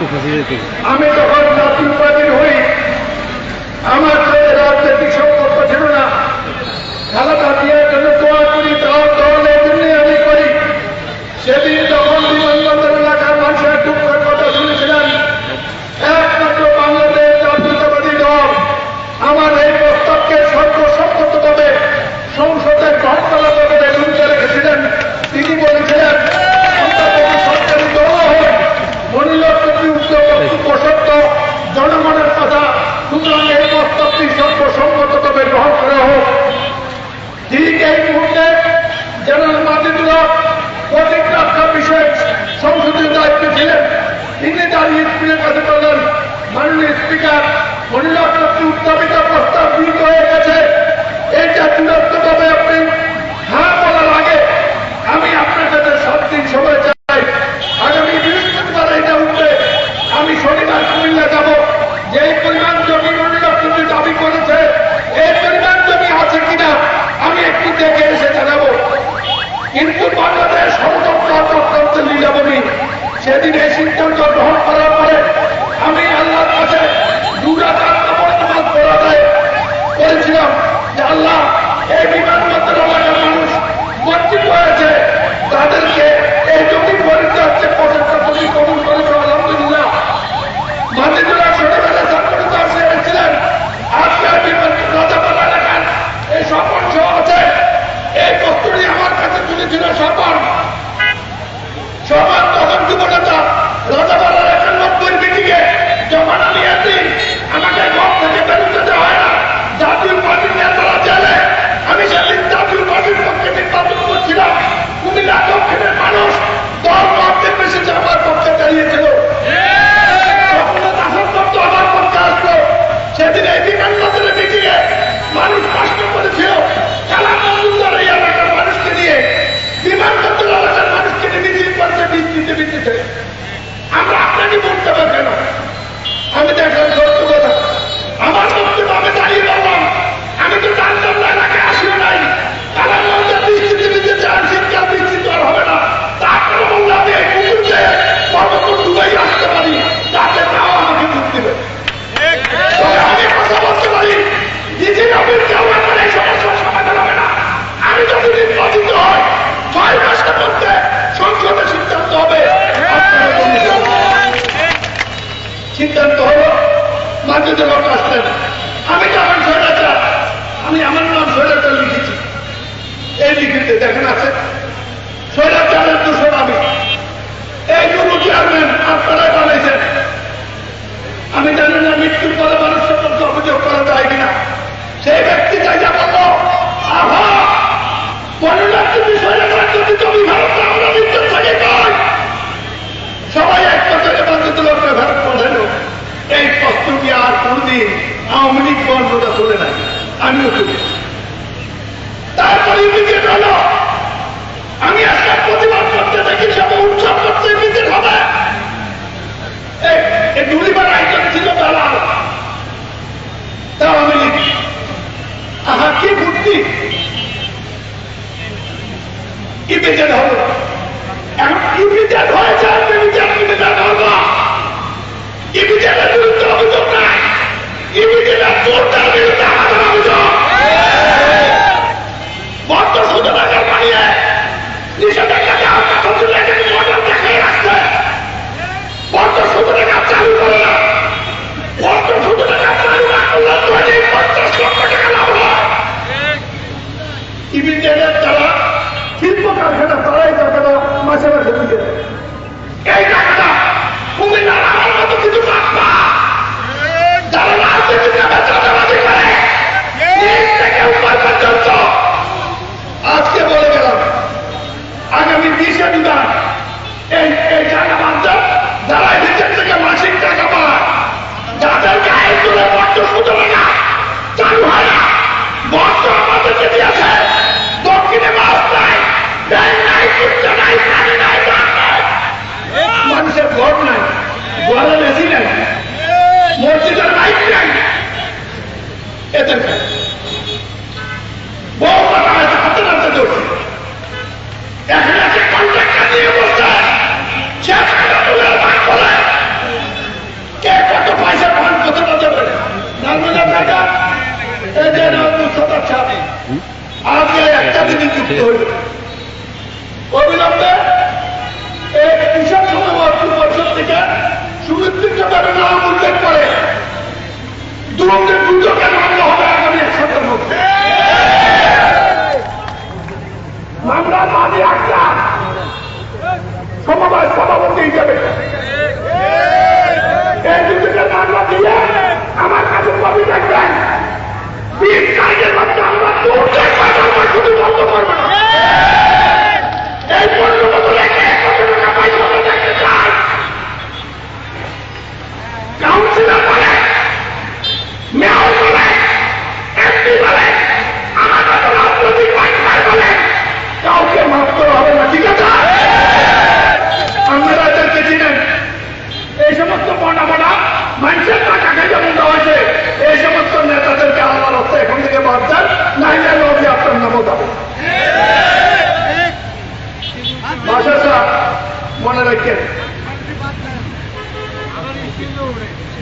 আমি যখন জাতীয়বাদী হই, আমার রাজনৈতিক সম্পর্ক ছিল না। খালা জাতীয় জন্য দোয়া করি, তাও দলের জন্য আমি করি। সেদিন মাননীয় স্পিকার মহিলা প্রার্থী উত্থাপিত প্রস্তাব গৃহীত হয়ে গেছে। রাজনীতি করতে আসতেন আমি তখন আমি আমার নাম স্বৈরাচার লিখেছি। এই লিখিতে দেখেন আছে। স্বৈরাচার আর কোনদিন আওয়ামী লীগ বন্ধটা তোলে নাই। আমিও চলে তারপরে ইমিডিয়েট হলো আমি একটা প্রতিবাদ করতে থাকি সাথে উৎসব করতে ইমিডিয়েট হবে। ইমিডিয়েট তারা শিল্প কারখানা তারাই কারখানা মাঝে মাঝে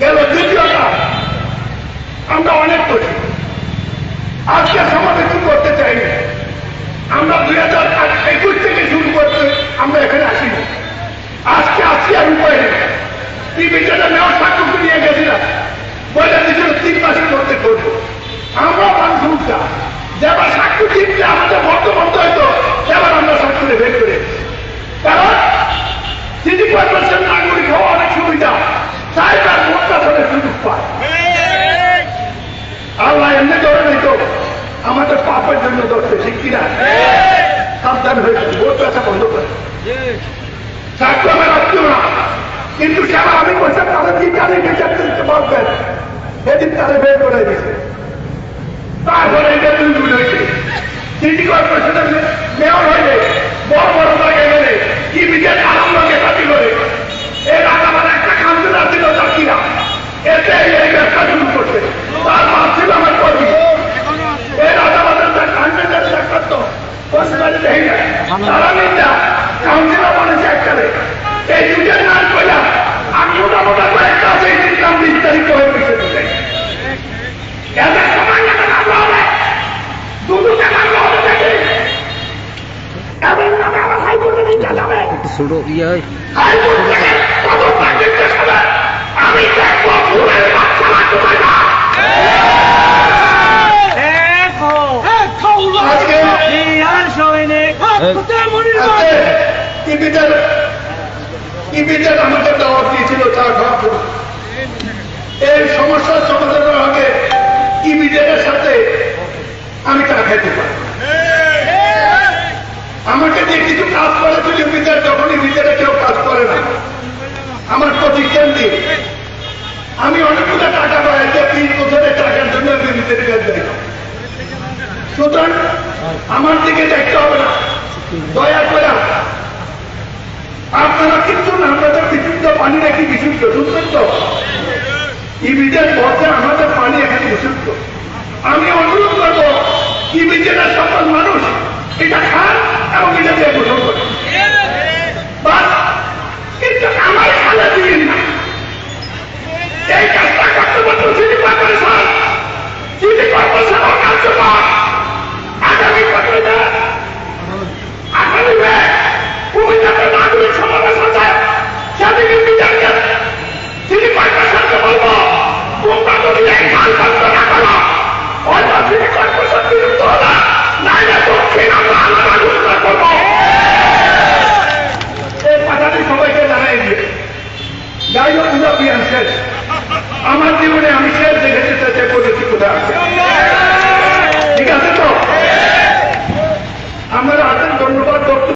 গেল দ্বিতীয়টা আমরা অনেক করি। আজকে সমাবেশন করতে চাই? আমরা দুই হাজার একুশ থেকে শুরু করতে আমরা এখানে আসিনি আজকে আসি আর উপায় নেওয়ার নিয়ে গেছিলাম। তিন মাসের মধ্যে করব। আমরা মানুষ উঠা যেবার সাক্ষ্য দিতে আমাদের বন্ধ হয়তো, এবার আমরা সাক্ষ্য বের করে কারণ সিটি কর্পোরেশন নাগরিক হওয়া অনেক সুবিধা। তাই তার ভোটটা ধরে সুযোগ পায়। আল্লাহ এমনি ধরে নিত আমাদের পাপের জন্য ধরছে, ঠিক কিনা? সাবধান হয়েছে ভোট ব্যথা বন্ধ করে। আমার রাখতো না কিন্তু সেবা আমি বলছিলাম তাদের কি কানে দিতে পারবেন? সেদিন তারা বের তারপরে এটা দুই নিন্দা কাউন্সিলর বলেছে একটারে এই দুজন নাম কইলাম আমি মোটা মোটা কয়েকটা আছে হবে দুটোকে মারলে হবে নাকি এদের নামে আমার হাইকোর্টে নিতে যাবে ছোট ইয়ে হয় হাইকোর্ট থেকে তদন্ত নির্দেশ হবে আমি দেখব ভুলের বাচ্চা তোমার না আজকে টিভিটার আমাকে দাওয়াত দিয়েছিল চা খাওয়ার জন্য এই সমস্যার সমাধানের আগে টিভিটারের সাথে আমি চা খাইতে পারি? আমাকে দিয়ে কিছু কাজ করে তুলি বিচার যখনই ভিতরে কেউ কাজ করে না। আমার প্রতিষ্ঠান দিয়ে আমি অনেকগুলো টাকা পাই তিন বছরের টাকার জন্য আমি কাজ যাই সুতরাং আমার দিকে দেখতে হবে না। দয়া করে। আপনারা কিন্তু আমাদের বিশুদ্ধ পানি নাকি বিশুদ্ধ শুনছেন তো ইবিদের বলতে আমাদের পানি এখানে বিশুদ্ধ। আমি অনুরোধ করব ইবিদের সকল মানুষ এটা খান এবং এটা দিয়ে গোসল করে